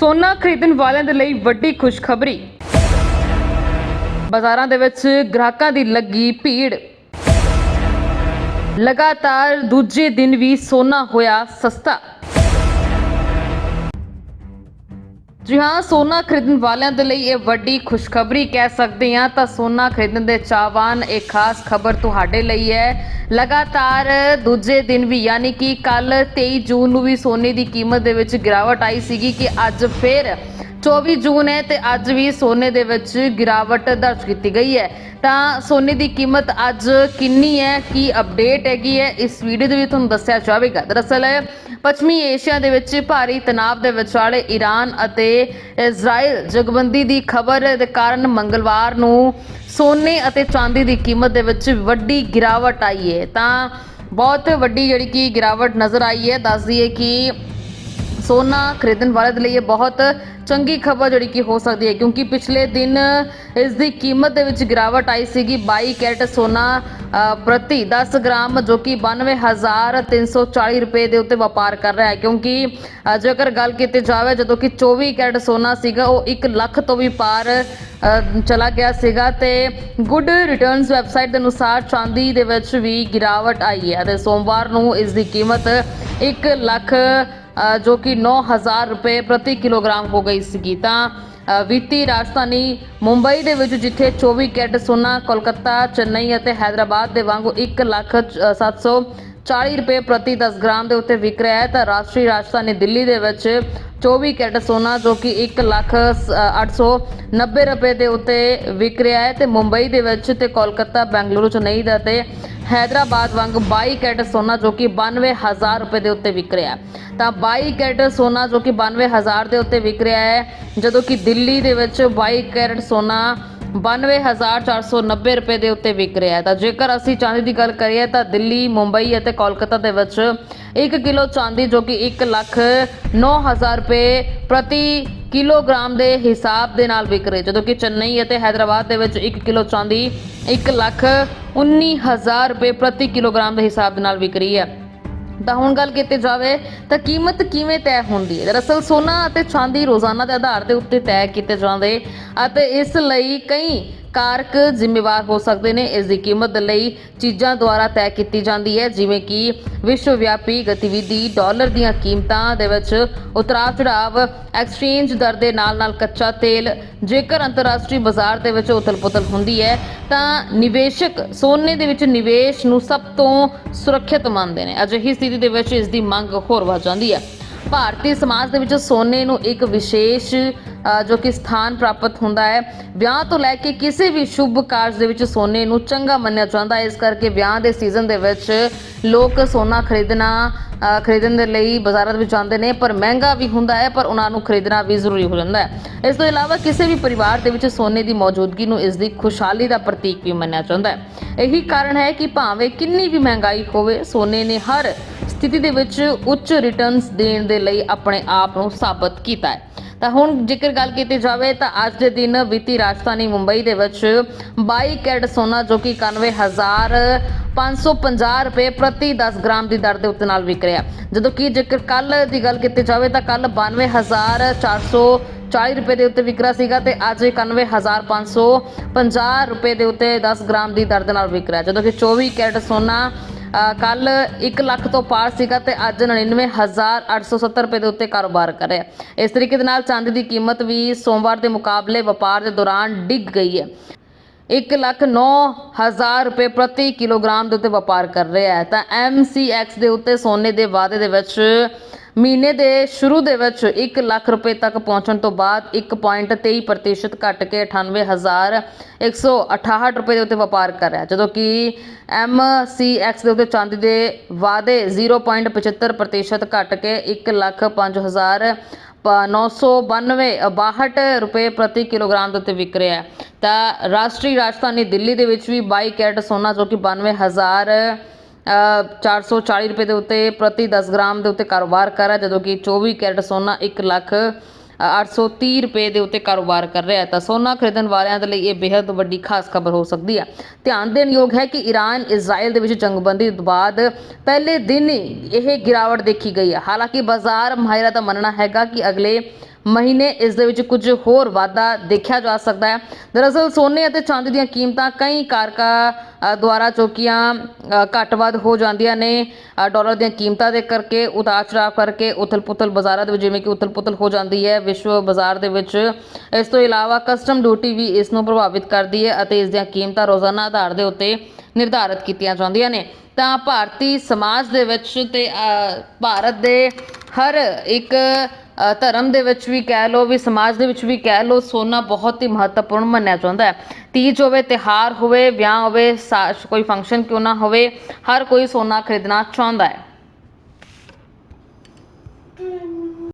ਸੋਨਾ ਖਰੀਦਣ ਵਾਲਿਆਂ ਦੇ ਲਈ ਵੱਡੀ ਖੁਸ਼ਖਬਰੀ। ਬਾਜ਼ਾਰਾਂ ਦੇ ਵਿੱਚ ਗ੍ਰਾਹਕਾਂ ਦੀ ਲੱਗੀ ਭੀੜ। ਲਗਾਤਾਰ ਦੂਜੇ ਦਿਨ ਵੀ ਸੋਨਾ ਹੋਇਆ ਸਸਤਾ। ਜੀ ਹਾਂ, ਸੋਨਾ ਖਰੀਦਣ ਵਾਲਿਆਂ ਦੇ ਲਈ ਇਹ ਵੱਡੀ ਖੁਸ਼ਖਬਰੀ ਕਹਿ ਸਕਦੇ ਹਾਂ ਤਾਂ ਸੋਨਾ ਖਰੀਦਣ ਦੇ ਚਾਹਵਾਨ ਇਹ ਖਾਸ ਖਬਰ ਤੁਹਾਡੇ ਲਈ ਹੈ। ਲਗਾਤਾਰ ਦੂਜੇ ਦਿਨ ਵੀ ਯਾਨੀ ਕਿ ਕੱਲ 23 ਜੂਨ ਨੂੰ ਵੀ ਸੋਨੇ ਦੀ ਕੀਮਤ ਦੇ ਵਿੱਚ ਗਿਰਾਵਟ ਆਈ ਸੀਗੀ ਕਿ ਅੱਜ ਫਿਰ 24 ਜੂਨ ਹੈ ਤੇ ਅੱਜ ਵੀ ਸੋਨੇ ਦੇ ਵਿੱਚ ਗਿਰਾਵਟ ਦਰਜ ਕੀਤੀ ਗਈ ਹੈ। ਤਾਂ ਸੋਨੇ ਦੀ ਕੀਮਤ ਅੱਜ ਕਿੰਨੀ ਹੈ, ਕੀ ਅਪਡੇਟ ਹੈਗੀ ਹੈ, ਇਸ ਵੀਡੀਓ ਦੇ ਵਿੱਚ ਤੁਹਾਨੂੰ ਦੱਸਿਆ ਜਾਵੇਗਾ। ਦਰਅਸਲ ਪੱਛਮੀ ਏਸ਼ੀਆ ਦੇ ਵਿੱਚ ਭਾਰੀ ਤਣਾਅ ਦੇ ਵਿਚਾਲੇ ਈਰਾਨ ਅਤੇ ਇਜ਼ਰਾਈਲ ਜਗਬੰਦੀ ਦੀ ਖਬਰ ਦੇ ਕਾਰਨ ਮੰਗਲਵਾਰ ਨੂੰ ਸੋਨੇ ਅਤੇ ਚਾਂਦੀ ਦੀ ਕੀਮਤ ਦੇ ਵਿੱਚ ਵੱਡੀ ਗਿਰਾਵਟ ਆਈ ਹੈ। ਤਾਂ ਬਹੁਤ ਵੱਡੀ ਜਿਹੜੀ ਕਿ ਗਿਰਾਵਟ ਨਜ਼ਰ ਆਈ ਹੈ। ਦੱਸ ਦਈਏ ਕਿ ਸੋਨਾ ਖਰੀਦਣ ਵਾਲੇ ਦੇ ਲਈ ਇਹ ਬਹੁਤ ਚੰਗੀ ਖਬਰ ਜਿਹੜੀ ਕਿ ਹੋ ਸਕਦੀ ਹੈ, ਕਿਉਂਕਿ ਪਿਛਲੇ ਦਿਨ ਇਸ ਦੀ ਕੀਮਤ ਦੇ ਵਿੱਚ ਗਿਰਾਵਟ ਆਈ ਸੀਗੀ। 22 ਕੈਰਟ ਸੋਨਾ ਪ੍ਰਤੀ 10 ਗ੍ਰਾਮ ਜੋ ਕਿ 92340 ਰੁਪਏ ਦੇ ਉੱਤੇ ਵਪਾਰ ਕਰ ਰਿਹਾ ਹੈ। ਕਿਉਂਕਿ ਜੇਕਰ ਗੱਲ ਕੀਤੀ ਜਾਵੇ, ਜਦੋਂ ਕਿ 24 ਕੈਰਟ ਸੋਨਾ ਸੀਗਾ, ਉਹ 1 ਲੱਖ ਤੋਂ ਵੀ ਪਾਰ ਚਲਾ ਗਿਆ ਸੀਗਾ ਤੇ ਗੁੱਡ ਰਿਟਰਨਸ ਵੈਬਸਾਈਟ ਦੇ ਅਨੁਸਾਰ ਚਾਂਦੀ ਦੇ ਵਿੱਚ ਵੀ ਗਿਰਾਵਟ ਆਈ ਹੈ ਤੇ ਸੋਮਵਾਰ ਨੂੰ ਇਸ ਦੀ ਕੀਮਤ 1 ਲੱਖ ਜੋ ਕਿ 9000 ਰੁਪਏ ਪ੍ਰਤੀ ਕਿਲੋਗ੍ਰਾਮ ਹੋ ਗਈ ਸੀਗੀ। ਤਾਂ ਵਿੱਤੀ ਰਾਜਧਾਨੀ ਮੁੰਬਈ ਦੇ ਵਿੱਚ ਜਿੱਥੇ 24 ਕੈਰਟ ਸੋਨਾ, ਕੋਲਕਾਤਾ, ਚੇਨਈ ਅਤੇ ਹੈਦਰਾਬਾਦ ਦੇ ਵਾਂਗੂ 1 ਲੱਖ 740 ਰੁਪਏ ਪ੍ਰਤੀ 10 ਗ੍ਰਾਮ ਦੇ ਉੱਤੇ ਵਿਕ ਰਿਹਾ ਹੈ। ਤਾਂ ਰਾਸ਼ਟਰੀ ਰਾਜਧਾਨੀ ਦਿੱਲੀ ਦੇ ਵਿੱਚ 24 ਕੈਰਟ ਸੋਨਾ ਜੋ ਕਿ 1 ਲੱਖ 890 ਰੁਪਏ ਦੇ ਉੱਤੇ ਵਿਕ ਰਿਹਾ ਹੈ ਤੇ ਮੁੰਬਈ ਦੇ ਵਿੱਚ ਤੇ ਕੋਲਕਾਤਾ, ਬੈਂਗਲੁਰੂ, ਚੇਨਈ ਦਾ ਤੇ ਹੈਦਰਾਬਾਦ ਵਾਂਗ 22 ਕੈਰਟ ਸੋਨਾ ਜੋ ਕਿ 92000 ਰੁਪਏ ਦੇ ਉੱਤੇ ਵਿਕ ਰਿਹਾ ਤਾਂ 22 ਕੈਰਟ ਸੋਨਾ ਜੋ ਕਿ 92000 ਦੇ ਉੱਤੇ ਵਿਕ ਰਿਹਾ ਹੈ। ਜਦੋਂ ਕਿ ਦਿੱਲੀ ਦੇ ਵਿੱਚ 22 ਕੈਰਟ ਸੋਨਾ 92490 ਰੁਪਏ ਦੇ ਉੱਤੇ ਵਿਕ ਰਿਹਾ ਹੈ। ਤਾਂ ਜੇਕਰ ਅਸੀਂ ਚਾਂਦੀ ਦੀ ਗੱਲ ਕਰੀਏ ਤਾਂ ਦਿੱਲੀ, ਮੁੰਬਈ ਅਤੇ ਕੋਲਕਾਤਾ ਦੇ ਵਿੱਚ 1 ਕਿਲੋ ਚਾਂਦੀ ਜੋ ਕਿ 1 ਲੱਖ 9000 ਰੁਪਏ ਪ੍ਰਤੀ ਕਿਲੋਗ੍ਰਾਮ ਦੇ ਹਿਸਾਬ ਦੇ ਨਾਲ ਵਿਕ ਰਹੀ ਜਦੋਂ ਕਿ ਚੇਨਈ ਅਤੇ ਹੈਦਰਾਬਾਦ ਦੇ ਵਿੱਚ 1 ਕਿਲੋ ਚਾਂਦੀ 1 ਲੱਖ 19000 ਰੁਪਏ ਪ੍ਰਤੀ ਕਿਲੋਗ੍ਰਾਮ ਦੇ ਹਿਸਾਬ ਦੇ ਨਾਲ ਵਿਕ ਰਹੀ ਹੈ। ਤਾਂ ਹੁਣ ਗੱਲ ਕੀਤੀ ਜਾਵੇ ਤਾਂ ਕੀਮਤ ਕਿਵੇਂ ਤੈਅ ਹੁੰਦੀ ਹੈ? ਦਰਅਸਲ ਸੋਨਾ ਅਤੇ ਚਾਂਦੀ ਰੋਜ਼ਾਨਾ ਦੇ ਆਧਾਰ ਦੇ ਉੱਤੇ ਤੈਅ ਕੀਤੇ ਜਾਂਦੇ ਅਤੇ ਇਸ ਲਈ ਕਈ ਕਾਰਕ ਜ਼ਿੰਮੇਵਾਰ ਹੋ ਸਕਦੇ ਨੇ। ਇਸ ਦੀ ਕੀਮਤ ਲਈ ਚੀਜ਼ਾਂ ਦੁਆਰਾ ਤੈਅ ਕੀਤੀ ਜਾਂਦੀ ਹੈ, ਜਿਵੇਂ ਕਿ ਵਿਸ਼ਵ ਵਿਆਪੀ ਗਤੀਵਿਧੀ, ਡਾਲਰ ਦੀਆਂ ਕੀਮਤਾਂ ਦੇ ਵਿੱਚ ਉਤਰਾਅ ਚੜਾਵ ਐਕਸਚੇਂਜ ਦਰ ਦੇ ਨਾਲ ਨਾਲ ਕੱਚਾ ਤੇਲ। ਜੇਕਰ ਅੰਤਰਰਾਸ਼ਟਰੀ ਬਾਜ਼ਾਰ ਦੇ ਵਿੱਚ ਉਥਲ-ਪੁਥਲ ਹੁੰਦੀ ਹੈ, ਤਾਂ ਨਿਵੇਸ਼ਕ ਸੋਨੇ ਦੇ ਵਿੱਚ ਨਿਵੇਸ਼ ਨੂੰ ਸਭ ਤੋਂ ਸੁਰੱਖਿਅਤ ਮੰਨਦੇ ਨੇ। ਅਜਿਹੀ ਸਥਿਤੀ ਦੇ ਵਿੱਚ ਇਸ ਦੀ ਮੰਗ ਹੋਰ ਵੱਧ ਜਾਂਦੀ ਹੈ। ਭਾਰਤੀ ਸਮਾਜ ਦੇ ਵਿੱਚ ਸੋਨੇ ਨੂੰ ਇੱਕ ਵਿਸ਼ੇਸ਼ ਜੋ ਕਿ ਸਥਾਨ ਪ੍ਰਾਪਤ ਹੁੰਦਾ ਹੈ। ਵਿਆਹ ਤੋਂ ਲੈ ਕੇ ਕਿਸੇ ਵੀ ਸ਼ੁਭ ਕਾਰਜ ਦੇ ਵਿੱਚ ਸੋਨੇ ਨੂੰ ਚੰਗਾ ਮੰਨਿਆ ਜਾਂਦਾ ਹੈ। ਇਸ ਕਰਕੇ ਵਿਆਹ ਦੇ ਸੀਜ਼ਨ ਦੇ ਵਿੱਚ ਲੋਕ ਸੋਨਾ ਖਰੀਦਣਾ ਖਰੀਦਣ ਦੇ ਲਈ ਬਾਜ਼ਾਰਾਂ ਦੇ ਵਿੱਚ ਜਾਂਦੇ ਨੇ, ਪਰ ਮਹਿੰਗਾ ਵੀ ਹੁੰਦਾ ਹੈ, ਪਰ ਉਹਨਾਂ ਨੂੰ ਖਰੀਦਣਾ ਵੀ ਜ਼ਰੂਰੀ ਹੋ ਜਾਂਦਾ ਹੈ। ਇਸ ਤੋਂ ਇਲਾਵਾ ਕਿਸੇ ਵੀ ਪਰਿਵਾਰ ਦੇ ਵਿੱਚ ਸੋਨੇ ਦੀ ਮੌਜੂਦਗੀ ਨੂੰ ਇਸ ਦੀ ਖੁਸ਼ਹਾਲੀ ਦਾ ਪ੍ਰਤੀਕ ਵੀ ਮੰਨਿਆ ਜਾਂਦਾ ਹੈ। ਇਹੀ ਕਾਰਨ ਹੈ ਕਿ ਭਾਵੇਂ ਕਿੰਨੀ ਵੀ ਮਹਿੰਗਾਈ ਹੋਵੇ, ਸੋਨੇ ਨੇ ਹਰ ਸਥਿਤੀ ਦੇ ਵਿੱਚ ਉੱਚ ਰਿਟਰਨਸ ਦੇਣ ਦੇ ਲਈ ਆਪਣੇ ਆਪ ਨੂੰ ਸਾਬਤ ਕੀਤਾ ਹੈ। ਤਾਂ ਹੁਣ ਜੇਕਰ ਗੱਲ ਕੀਤੀ ਜਾਵੇ ਤਾਂ ਅੱਜ ਦੇ ਦਿਨ ਵਿੱਤੀ ਰਾਜਧਾਨੀ ਮੁੰਬਈ ਦੇ ਵਿੱਚ 22 ਕੈਰਟ ਸੋਨਾ ਜੋ ਕਿ 91550 ਰੁਪਏ ਪ੍ਰਤੀ 10 ਗ੍ਰਾਮ ਦੀ ਦਰ ਦੇ ਉੱਤੇ ਨਾਲ ਵਿਕ ਰਿਹਾ ਜਦੋਂ ਕਿ ਜੇਕਰ ਕੱਲ ਦੀ ਗੱਲ ਕੀਤੀ ਜਾਵੇ ਤਾਂ ਕੱਲ 92440 ਰੁਪਏ ਦੇ ਉੱਤੇ ਵਿਕ ਰਿਹਾ ਸੀਗਾ ਤੇ ਅੱਜ 91550 ਰੁਪਏ ਦੇ ਉੱਤੇ 10 ਗ੍ਰਾਮ ਦੀ ਦਰ ਦੇ ਨਾਲ ਵਿਕ ਰਿਹਾ ਜਦੋਂ ਕਿ 24 ਕੈਰਟ ਸੋਨਾ ਕੱਲ 1 ਲੱਖ ਤੋਂ ਪਾਰ ਸੀਗਾ ਤੇ ਅੱਜ 99870 ਰੁਪਏ ਦੇ ਉੱਤੇ ਕਾਰੋਬਾਰ ਕਰ ਰਿਹਾ ਇਸ ਤਰੀਕੇ ਦੇ ਨਾਲ ਚਾਂਦੀ ਦੀ ਕੀਮਤ ਵੀ ਸੋਮਵਾਰ ਦੇ ਮੁਕਾਬਲੇ ਵਪਾਰ ਦੇ ਦੌਰਾਨ ਡਿੱਗ ਗਈ ਹੈ। 1 ਲੱਖ 9000 ਰੁਪਏ ਪ੍ਰਤੀ ਕਿਲੋਗ੍ਰਾਮ ਦੇ ਉੱਤੇ ਵਪਾਰ ਕਰ ਰਿਹਾ ਹੈ। ਤਾਂ MCX ਦੇ ਉੱਤੇ ਸੋਨੇ ਦੇ ਵਾਅਦੇ ਦੇ ਵਿੱਚ ਮਹੀਨੇ ਦੇ ਸ਼ੁਰੂ ਦੇ ਵਿੱਚ 1 ਲੱਖ ਰੁਪਏ ਤੱਕ ਪਹੁੰਚਣ ਤੋਂ ਬਾਅਦ 1.23% ਘਟ ਕੇ 98168 ਰੁਪਏ ਦੇ ਉੱਤੇ ਵਪਾਰ ਕਰ ਰਿਹਾ ਜਦੋਂ ਕਿ MCX ਦੇ ਉੱਤੇ ਚਾਂਦੀ ਦੇ ਵਾਅਦੇ 0.75% ਘਟ ਕੇ 1 ਲੱਖ 5000 992 62 ਰੁਪਏ ਪ੍ਰਤੀ ਕਿਲੋਗ੍ਰਾਮ ਦੇ ਉੱਤੇ ਵਿਕ ਰਿਹਾ ਹੈ। ਤਾਂ ਰਾਸ਼ਟਰੀ ਰਾਜਧਾਨੀ ਦਿੱਲੀ ਦੇ ਵਿੱਚ ਵੀ 22 ਕੈਰਟ ਸੋਨਾ ਜੋ ਕਿ 92000 ਅ, 440 ਰੁਪਏ ਦੇ ਉੱਤੇ ਪ੍ਰਤੀ 10 ਗ੍ਰਾਮ ਦੇ ਉੱਤੇ ਕਾਰੋਬਾਰ ਕਰ ਰਿਹਾ ਜਦੋਂ ਕਿ 24 ਕੈਰਟ ਸੋਨਾ 1 ਲੱਖ ਅ, 830 ਰੁਪਏ ਦੇ ਉੱਤੇ ਕਾਰੋਬਾਰ ਕਰ ਰਿਹਾ ਹੈ। ਤਾਂ ਸੋਨਾ ਖਰੀਦਣ ਵਾਲਿਆਂ ਦੇ ਲਈ ਇਹ ਬੇहद ਵੱਡੀ ਖਾਸ ਖਬਰ ਹੋ ਸਕਦੀ ਹੈ। ਧਿਆਨ ਦੇਣ ਯੋਗ ਹੈ ਕਿ ਈਰਾਨ ਇਜ਼ਰਾਈਲ ਦੇ ਵਿੱਚ ਜੰਗਬੰਦੀ ਤੋਂ ਬਾਅਦ ਪਹਿਲੇ ਦਿਨ ਹੀ ਇਹ ਗਿਰਾਵਟ ਦੇਖੀ ਗਈ ਹੈ। ਹਾਲਾਂਕਿ ਬਾਜ਼ਾਰ ਮਾਹਿਰਾਂ ਦਾ ਮੰਨਣਾ ਹੈਗਾ ਕਿ ਅਗਲੇ ਮਹੀਨੇ ਇਸ ਦੇ ਵਿੱਚ ਕੁਝ ਹੋਰ ਵਾਧਾ ਦੇਖਿਆ ਜਾ ਸਕਦਾ ਹੈ। ਦਰਅਸਲ ਸੋਨੇ ਅਤੇ ਚਾਂਦੀ ਦੀਆਂ ਕੀਮਤਾਂ ਕਈ ਕਾਰਕਾਂ ਦੁਆਰਾ ਚੌਕੀਆਂ ਅ, ਘੱਟ ਵੱਧ ਹੋ ਜਾਂਦੀਆਂ ਨੇ। ਅ, ਡਾਲਰ ਦੀਆਂ ਕੀਮਤਾਂ ਦੇ ਕਰਕੇ ਉਤਾਰ ਚੜਾਅ ਕਰਕੇ ਉਥਲ-ਪੁਥਲ ਬਾਜ਼ਾਰਾਂ ਦੇ ਵਿੱਚ ਜਿਵੇਂ ਕਿ ਉਥਲ-ਪੁਥਲ ਹੋ ਜਾਂਦੀ ਹੈ। ਵਿਸ਼ਵ ਬਾਜ਼ਾਰ ਦੇ ਵਿੱਚ ਇਸ ਤੋਂ ਇਲਾਵਾ ਕਸਟਮ ਡਿਊਟੀ ਵੀ ਇਸ ਨੂੰ ਪ੍ਰਭਾਵਿਤ ਕਰਦੀ ਹੈ ਅਤੇ ਇਸ ਦੀਆਂ ਕੀਮਤਾਂ ਰੋਜ਼ਾਨਾ ਆਧਾਰ ਦੇ ਉੱਤੇ ਨਿਰਧਾਰਤ ਕੀਤੀਆਂ ਜਾਂਦੀਆਂ ਨੇ। ਤਾਂ ਭਾਰਤੀ ਸਮਾਜ ਦੇ ਵਿੱਚ ਤੇ ਭਾਰਤ ਦੇ ਹਰ ਇੱਕ ਧਰਮ ਦੇ ਵਿੱਚ ਵੀ ਕਹਿ ਲਓ, ਵੀ ਸਮਾਜ ਦੇ ਵਿੱਚ ਵੀ ਕਹਿ ਲਓ, ਸੋਨਾ ਬਹੁਤ ਹੀ ਮਹੱਤਵਪੂਰਨ ਮੰਨਿਆ ਜਾਂਦਾ ਹੈ। ਤੀਜ ਹੋਵੇ ਤਿਹਾਰ ਹੋਵੇ, ਵਿਆਹ ਹੋਵੇ, ਸਾ- ਕੋਈ ਫੰਕਸ਼ਨ ਕਿਉਂ ਨਾ ਹੋਵੇ, ਹਰ ਕੋਈ ਸੋਨਾ ਖਰੀਦਣਾ ਚਾਹੁੰਦਾ ਹੈ।